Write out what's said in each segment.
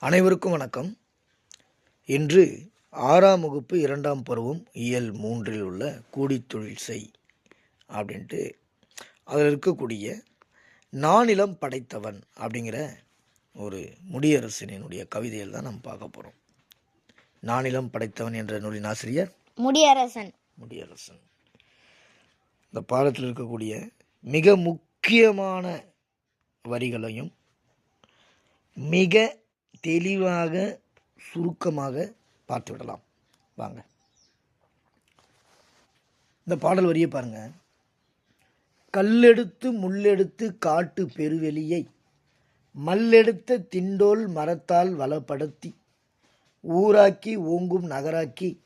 அனைவருக்கும் வணக்கம். இன்று ஆறாம் வகுப்பு இரண்டாம் பருவம் இயல் மூன்றில் உள்ள கூடித்தொழில் செய் அப்படின்ட்டு அதில் இருக்கக்கூடிய நானிலம் படைத்தவன் அப்படிங்கிற ஒரு முடியரசனினுடைய கவிதையில் தான் நம்ம பார்க்க போகிறோம் நானிலம் படைத்தவன் என்ற நூலின் ஆசிரியர் முடியரசன். முடியரசன். இந்த பாடத்தில் இருக்கக்கூடிய மிக முக்கியமான வரிகளையும் மிக தெளிவாக சுருக்கமாக பார்த்துவிடலாம் வாங்க. இந்த பாடல் வரியை பாருங்கள் கல்லெடுத்து முள்ளெடுத்து காட்டு பெருவெளியை மல்லெடுத்த திண்டோல் மரத்தால் வளப்படுத்தி ஊராக்கி ஓங்கும் நகராக்கி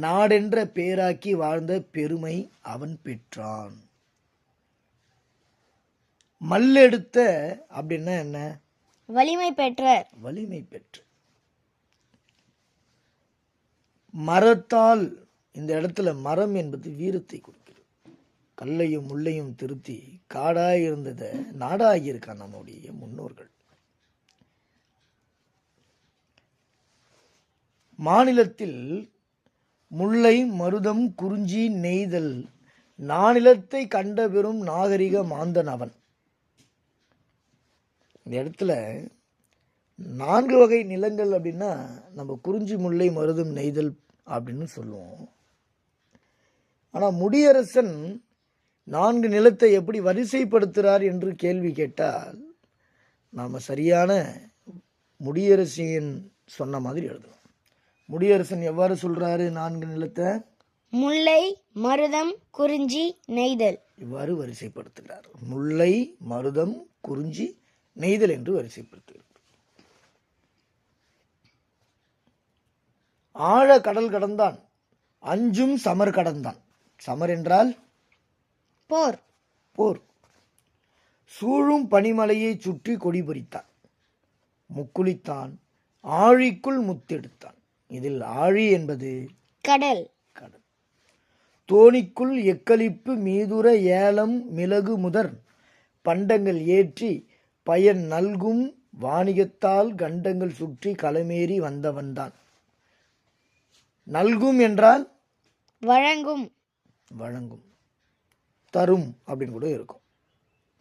நாடென்ற பேராக்கி வாழ்ந்த பெருமை அவன் பெற்றான். மல்லெடுத்த அப்படின்னா என்ன? வலிமை பெற்ற வலிமை பெற்று. மரத்தால் இந்த இடத்துல மரம் என்பது வீரத்தை கொடுக்கிறது. கல்லையும் முள்ளையும் திருத்தி காடாக இருந்ததை நாடாகியிருக்கான் நம்முடைய முன்னோர்கள். மாநிலத்தில் முல்லை மருதம் குறிஞ்சி நெய்தல் நானிலத்தை கண்டபெறும் நாகரிக மாந்தன் அவன். இந்த இடத்துல நான்கு வகை நிலங்கள் அப்படின்னா நம்ம குறிஞ்சி முல்லை மருதம் நெய்தல் அப்படின்னு சொல்லுவோம். ஆனால் முடியரசன் நான்கு நிலத்தை எப்படி வரிசைப்படுத்துகிறார் என்று கேள்வி கேட்டால் நாம் சரியான முடியரசின் சொன்ன மாதிரி எழுதணும் முடியரசன் எவ்வாறு சொல்கிறாரு நான்கு நிலத்தை? முல்லை மருதம் குறிஞ்சி நெய்தல். இவ்வாறு வரிசைப்படுத்துகிறார். முல்லை மருதம் குறிஞ்சி நெய்தல் என்று வரிசைப்படுத்துகிறார் ஆழ கடல் கடந்தான் அஞ்சும் சமர் கடந்தான். சமர் என்றால் போர். போர். சூழும் பனிமலையை சுற்றி கொடி பொறித்தான். முக்குளித்தான் ஆழிக்குள் முத்தெடுத்தான். இதில் ஆழி என்பது கடல். கடல். தோணிக்குள் எக்களிப்பு மீதுர ஏலம் மிளகு முதற் பண்டங்கள் ஏற்றி பயன் நல்கும் வாணிகத்தால் கண்டங்கள் சுற்றி களமேறி வந்தவன்தான். நல்கும் என்றால்? வழங்கும். வழங்கும். தரும் அப்படின்னு கூட இருக்கும்.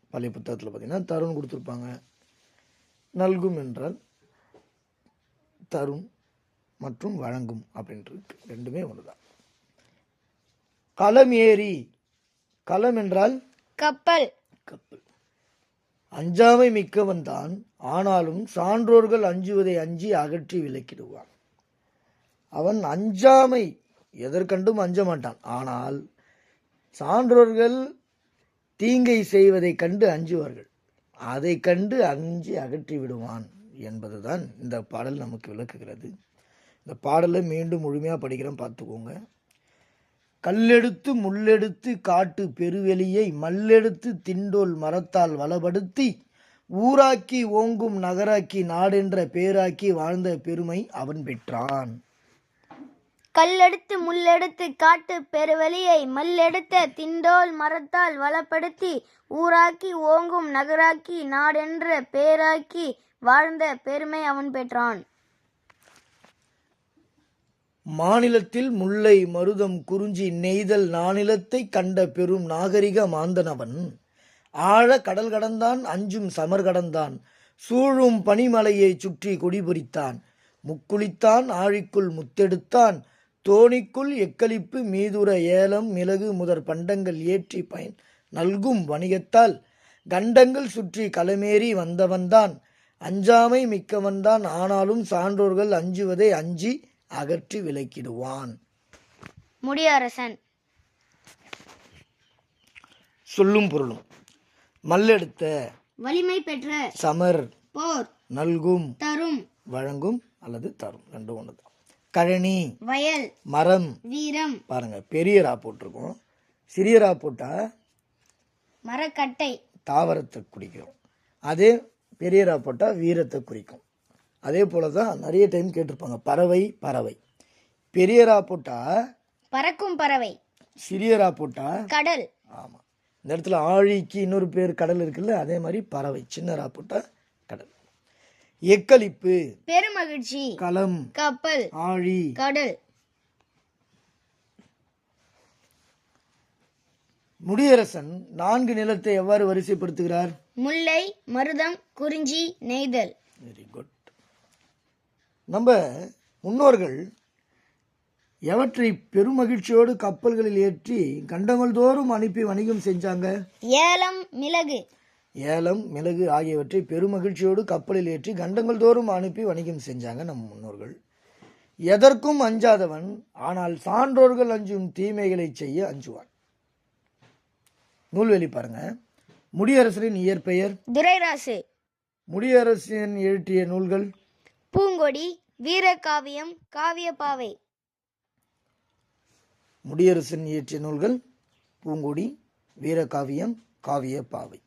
பழைய புத்தகத்தில் பார்த்தீங்கன்னா தரும் கொடுத்துருப்பாங்க. நல்கும் என்றால் தரும் மற்றும் வழங்கும் அப்படின்ட்டு ரெண்டுமே ஒன்று தான் களம் ஏறி களம் என்றால்? கப்பல். கப்பல். அஞ்சாமை மிக்கவன் தான். ஆனாலும் சான்றோர்கள் அஞ்சுவதை அஞ்சி அகற்றி விலக்கிடுவான் அவன் அஞ்சாமை எதற்கண்டும் அஞ்ச மாட்டான் ஆனால் சான்றோர்கள் தீங்கை செய்வதைக் கண்டு அஞ்சுவார்கள். அதை கண்டு அஞ்சி அகற்றி விடுவான் என்பதுதான் இந்த பாடல் நமக்கு விளக்குகிறது. இந்த பாடலை மீண்டும் முழுமையாக படிக்கிறேன் பார்த்துக்கோங்க. கல்லெடுத்து முள்ளெடுத்து காட்டு பெருவெளியை மல்லெடுத்து திண்டோல் மரத்தால் வளப்படுத்தி ஊராக்கி ஓங்கும் நகராக்கி நாடென்ற பேராக்கி வாழ்ந்த பெருமை அவன் பெற்றான். கல்லெடுத்து முள்ளெடுத்து காட்டு பெருவெளியை மல்லெடுத்த திண்டோல் மரத்தால் வளப்படுத்தி ஊராக்கி ஓங்கும் நகராக்கி நாடென்ற பேராக்கி வாழ்ந்த பெருமை அவன் பெற்றான். மாநிலத்தில் முல்லை மருதம் குறிஞ்சி நெய்தல் நானிலத்தை கண்ட பெரும் நாகரிக மாந்தனவன். ஆழ கடல் கடந்தான் அஞ்சும் சமர் கடந்தான் சூழும் பனிமலையை சுற்றி கொடிபுரித்தான் முக்குளித்தான் ஆழிக்குள் முத்தெடுத்தான் தோணிக்குள் எக்களிப்பு மீதுர ஏலம் மிளகு முதற் பண்டங்கள் ஏற்றி பயன் நல்கும் வணிகத்தால். கண்டங்கள் சுற்றி களமேறி வந்தவன்தான் அஞ்சாமை மிக்கவன்தான் ஆனாலும் சான்றோர்கள் அஞ்சுவதை அஞ்சி அகற்றி விலக்கிடுவான் முடியரசன் சொல்லும் பொருளும். மல்லெடுத்த வலிமை பெற்ற சமர் போர் நல்கும் தரும். வழங்கும் அல்லது தரும். ரெண்டும் ஒன்று தான் கழனி வயல் மரம். வீரம். பாருங்க பெரியரா போட்டிருக்கோம். சிறியரா போட்டால் மரக்கட்டை. தாவரத்தை குறிக்கும். அதே பெரியரா போட்டால் வீரத்தை குறிக்கும். அதே போல தான் நிறைய டைம் கேட்டிருப்பாங்க. பறவை பறவை. பெரியரா போட்டால் பறக்கும் பறவை. சிறியரா போட்டால் கடல். ஆமாம் இந்த இடத்துல ஆழிக்கு இன்னொரு பேர் கடல் இருக்குல்ல அதே மாதிரி பறவை. சின்னரா போட்டால் கடல். எக்களிப்பு. பெருமகிழ்ச்சி. களம். கப்பல். ஆழி. கடல். முடியரசன் நான்கு நிலத்தை எவ்வாறு வரிசைப்படுத்துகிறார்? முல்லை மருதம் குறிஞ்சி நெய்தல். வெரி குட் நம்ம முன்னோர்கள் எவற்றை பெருமகிழ்ச்சியோடு கப்பல்களில் ஏற்றி கண்டங்கள் தோறும் அனுப்பி வணிகம் செஞ்சாங்க? ஏலம் மிளகு. ஏலம் மிளகு ஆகியவற்றை பெருமகிழ்ச்சியோடு கப்பலில் ஏற்றி கண்டங்கள் தோறும் அனுப்பி வணிகம் செஞ்சாங்க நம் முன்னோர்கள். எதற்கும் அஞ்சாதவன் ஆனால் சான்றோர்கள் அஞ்சும் தீமைகளை செய்ய அஞ்சுவான். நூல்வெளி பாருங்க. முடியரசரின் இயற்பெயர்? துரைராசு. முடியரசன் எழுட்டிய நூல்கள்? பூங்கொடி வீரகாவியம் காவியப்பாவை. முடியரசன் இயற்றிய நூல்கள் பூங்கொடி வீரகாவியம் காவிய பாவை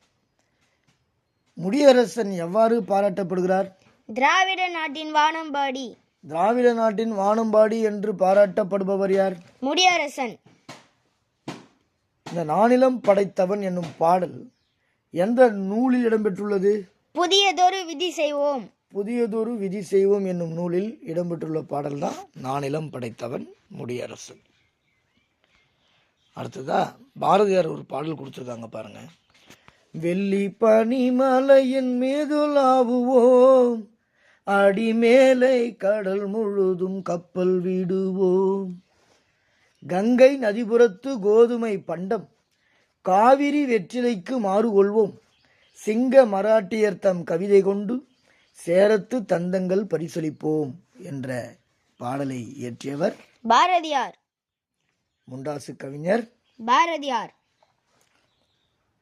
முடியரசன் எவ்வாறு பாராட்டப்படுகிறார்? திராவிட நாட்டின் வானம்பாடி. திராவிட நாட்டின் வானம்பாடி என்று பாராட்டப்படுபவர் யார்? முடியரசன். இந்த நானிலம் படைத்தவன் என்னும் பாடல் எந்த நூலில் இடம்பெற்றுள்ளது? புதியதொரு விதி செய்வோம். புதியதொரு விதி செய்வோம் என்னும் நூலில் இடம்பெற்றுள்ள பாடல் தான் நானிலம் படைத்தவன் முடியரசு அடுத்ததா பாரதியார் ஒரு பாடல் கொடுத்துருக்காங்க பாருங்க. வெள்ளி பனிமலையின் மீதுலாவுவோம் அடிமேலை கடல் முழுதும் கப்பல் விடுவோம். கங்கை நதிபுரத்து கோதுமை பண்டம் காவிரி வெற்றிலைக்கு மாறு கொள்வோம். சிங்க மராட்டியர் தம் கவிதை கொண்டு சேரத்து தந்தங்கள் பரிசளிப்போம் என்ற பாடலை இயற்றியவர் பாரதியார். முண்டாசு கவிஞர். பாரதியார்.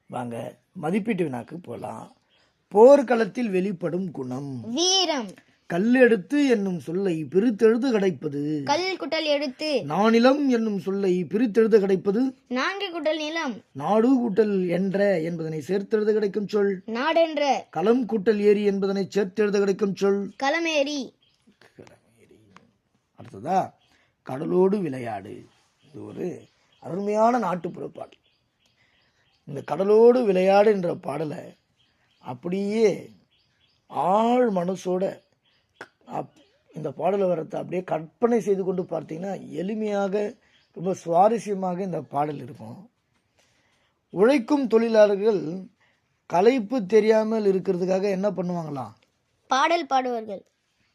வாங்க மதிப்பீட்டு வினாக்கு போலாம். போர்க்களத்தில் வெளிப்படும் குணம். வீரம். கல்லெடுத்து என்னும் சொல்லை பிரித்தெழுது கிடைப்பது. கல் குட்டல் எடுத்து. நானிலம் என்னும் சொல்லை பிரித்தெழுத கிடைப்பது. நான்கு குட்டல் நிலம் நாடு கூட்டல் என்ற என்பதனை சேர்த்தெழுத கிடைக்கும் சொல். நாடென்ற. களம் கூட்டல் ஏரி என்பதனை சேர்த்தெழுத கிடைக்கும் சொல். களமேரி அடுத்ததா கடலோடு விளையாடு. இது ஒரு அருமையான நாட்டுப்புற பாடல் இந்த கடலோடு விளையாடு என்ற பாடலை அப்படியே ஆழ் மனசோட அப் இந்த பாடலை வரத்தை அப்படியே கற்பனை செய்து கொண்டு பார்த்தீங்கன்னா எளிமையாக ரொம்ப சுவாரஸ்யமாக இந்த பாடல் இருக்கும். உழைக்கும் தொழிலாளர்கள் களைப்பு தெரியாமல் இருக்கிறதுக்காக என்ன பண்ணுவாங்களாம் பாடல் பாடுவார்கள்.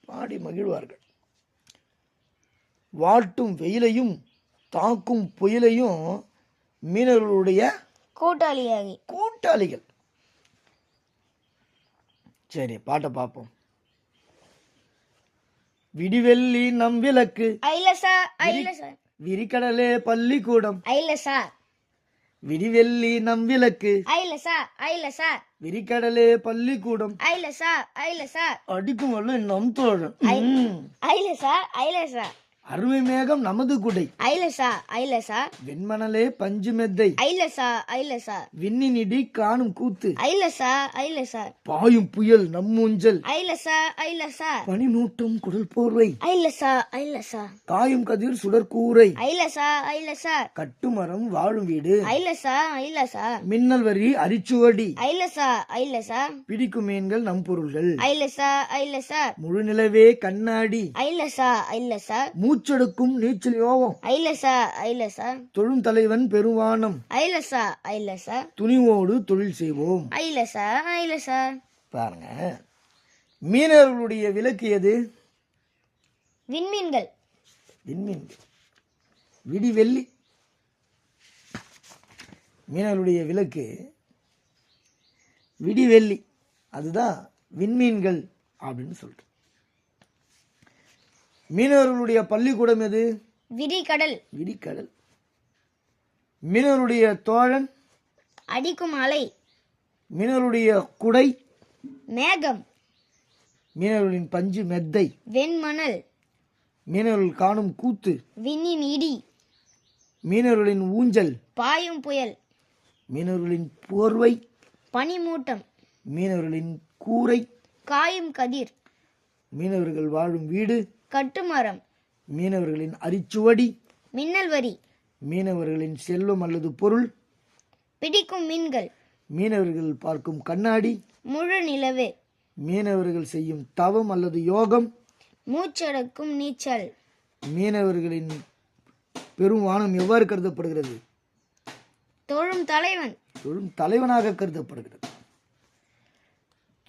பாடி மகிழ்வார்கள். வாட்டும் வெயிலையும் தாக்கும் புயலையும் மீனவர்களுடைய கூட்டாளியாகி. கூட்டாளிகள். சரி பாட்டை பார்ப்போம். விடிவெள்ளி நம் விளக்கு. விரிகடலே பள்ளிக்கூடம். விடிவெள்ளி நம் விளக்கு. விரிகடலே பள்ளிக்கூடம். அடிக்கும் வல்ல நம் தோழன். ம். ஐலசா ஐலசா அருமை மேகம் நமது குடை ஐலசா ஐலசா வெண்மணலே பஞ்சு மெத்தை ஐலசா ஐலசா விண்ணினிடி காணும் கூத்து ஐலசா ஐலசா பாயும் புயல் நம்மூஞ்சல் ஐலசா ஐலசா பனிமூட்டம் குடல் போர்வை ஐலசா ஐலசா காயும் கதிர் சுடற்கூரை ஐலசா ஐலசா கட்டுமரம் வாழும் வீடு ஐலசா ஐலசா மின்னல் வரி அரிச்சுவடி ஐலசா ஐலசா பிடிக்கும் மீன்கள் நம் பொருள்கள் ஐலசா ஐலசா முழு நிலவே கண்ணாடி ஐலசா ஐலசா மூச்செடுக்கும் நீச்சல் யோகம். ஐலசா ஐலசா. தொழும் தலைவன் பெருவானம். ஐலசா ஐலசா. துணிவோடு தொழில் செய்வோம். ஐலசா ஐலசா. பாருங்க. மீனவர்களுடைய விலக்கு எது? விண்மீன்கள். விண்மீன்கள். விடி வெள்ளி மீனவர்களுடைய விலக்கு விடிவெள்ளி. அதுதான் விண்மீன்கள் அப்படின்னு சொல்றோம் மீனவர்களுடைய பள்ளிக்கூடம் எது? விரிகடல் விடிக்கடல் மீனவருடைய தோழன். அடிக்கும் அலை மீனவருடைய குடை. மேகம். மீனவர்களின் பஞ்சு மெத்தை. வெண்மணல். மீனவர்கள் காணும் கூத்து. விண்ணின் இடி. மீனவர்களின் ஊஞ்சல். பாயும் புயல். மீனவர்களின் போர்வை. பனிமூட்டம். மீனவர்களின் கூரை. காயும் கதிர். மீனவர்கள் வாழும் வீடு. கட்டுமரம். மீனவர்களின் அரிச்சுவடி. மின்னல் வரி. மீனவர்களின் செல்வம் அல்லது பொருள். பிடிக்கும் மீன்கள். மீனவர்கள் பார்க்கும் கண்ணாடி. முழு நிலவு. மீனவர்கள் செய்யும் தவம் அல்லது யோகம். மூச்சடக்கும் நீச்சல். மீனவர்களின் பெரும் வானம் எவ்வாறு கருதப்படுகிறது? தொழும் தலைவன். தொழும் தலைவனாக கருதப்படுகிறது.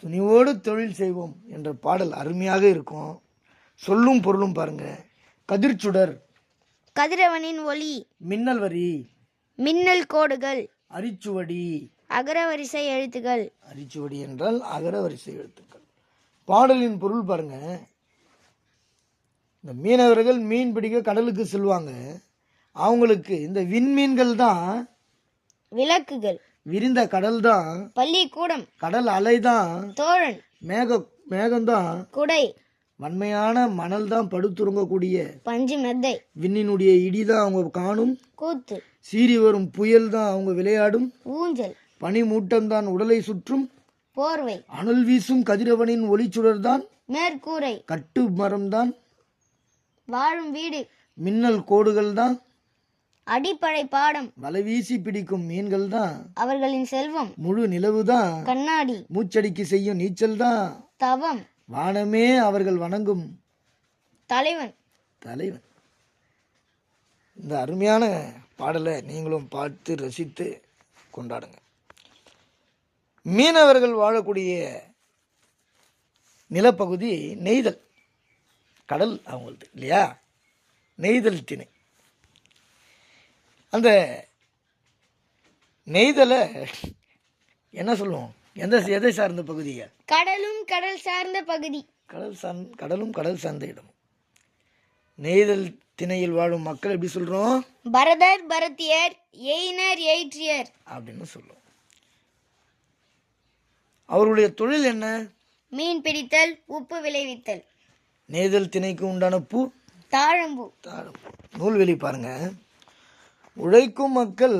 துணிவோடு தொழில் செய்வோம் என்ற பாடல் அருமையாக இருக்கும். சொல்லும் பொருளும் பாருங்க. கதிர்ச்சுடர் கதிரவனின் ஒளி மின்னல் வரி மின்னல் கோடுகள் அரிச்சுவடி. அகரவரிசை எழுத்துகள். அரிச்சுவடி என்றால் அகர வரிசை எழுத்துக்கள். பாடலின் பொருள் பாருங்க. இந்த மீனவர்கள் மீன் பிடிக்க கடலுக்கு செல்வாங்க. அவங்களுக்கு இந்த விண்மீன்கள் தான் விளக்குகள். விரிந்த கடல் தான் பள்ளிக்கூடம். கடல் அலை தான் தோழன். மேக மேகம்தான் குடை. வன்மையான மணல் தான் படுத்துறங்கக்கூடிய பஞ்சு மெத்தை விண்ணினுடைய இடி தான் அவங்க காணும். கூத்து. சீறி வரும் புயல் தான் அவங்க விளையாடும். ஊஞ்சல். பனி மூட்டம் தான் உடலை சுற்றும். போர்வை. அனல் வீசும் கதிரவனின் ஒளிச்சுடர் தான். மேற்கூரை. கட்டு மரம் தான். வாழும் வீடு. மின்னல் கோடுகள் தான். அடிப்படை பாடம். வலை வீசி பிடிக்கும் மீன்கள் தான். அவர்களின் செல்வம். முழு நிலவு தான். கண்ணாடி. மூச்சடிக்கு செய்யும் நீச்சல் தான். தவம். வானமே அவர்கள் வணங்கும். தலைவன். தலைவன். இந்த அருமையான பாடலை நீங்களும் பார்த்து ரசித்து கொண்டாடுங்க. மீனவர்கள் வாழக்கூடிய நிலப்பகுதி நெய்தல். கடல் அவங்களது இல்லையா? நெய்தல் திணை. அந்த நெய்தலை என்ன சொல்லுவோம்? எந்த எதை சார்ந்த பகுதியை கடலும் கடல் சார்ந்த பகுதி. கடல் சார்ந் கடலும் கடல் சார்ந்த இடமும். நெய்தல் திணையில் வாழும் மக்கள் எப்படி சொல்கிறோம் பரதர் பரத்தியர் எயினர் எயிற்றியர். அப்படின்னு சொல்லுவோம் அவருடைய தொழில் என்ன? மீன் பிடித்தல் உப்பு விளைவித்தல். நெய்தல் திணைக்கு உண்டான பூ? தாழம்பூ. தாழம் நூல்வெளி பாருங்க. உழைக்கும் மக்கள்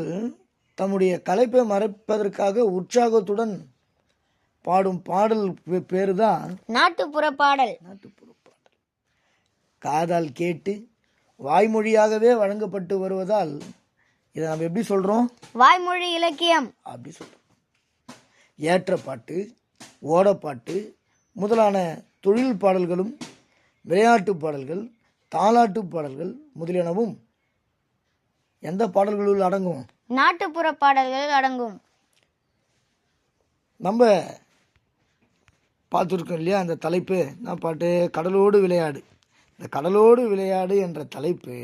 தம்முடைய களைப்பை மறைப்பதற்காக உற்சாகத்துடன் பாடும் பாடல் பேரு தான் நாட்டுப்புற பாடல். நாட்டுப்புற பாடல். காதால் கேட்டு வாய்மொழியாகவே வழங்கப்பட்டு வருவதால் இதை நம்ம எப்படி சொல்கிறோம் வாய்மொழி இலக்கியம். அப்படி சொல்கிறோம் ஏற்றப்பாட்டு ஓடப்பாட்டு முதலான தொழில் பாடல்களும் விளையாட்டு பாடல்கள் தாலாட்டு பாடல்கள் முதலியனவும் எந்த பாடல்களுள் அடங்கும்? நாட்டுப்புற பாடல்கள் அடங்கும். நம்ம பார்த்துருக்கோம் இல்லையா அந்த தலைப்பு? நான் பாட்டு? கடலோடு விளையாடு. இந்த கடலோடு விளையாடு என்ற தலைப்பு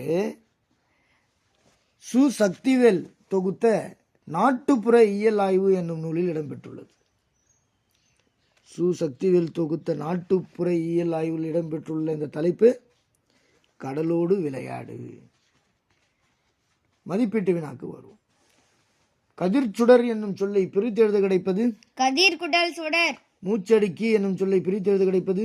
சு சக்திவேல் தொகுத்த நாட்டுப்புற இயல் ஆய்வு என்னும் நூலில் இடம்பெற்றுள்ளது. சு சக்திவேல் தொகுத்த நாட்டுப்புற இயல் ஆய்வில் இடம்பெற்றுள்ள இந்த தலைப்பு கடலோடு விளையாடு. மதிப்பீட்டு வினாக்கு வரும் கதிர்ச்சுடர் என்னும் சொல்லை பிரித்தெழுத கிடைப்பது? கதிர் குடல் சுடர். மூச்சடுக்கி என்னும் சொல்லை பிரித்தெழுது கிடைப்பது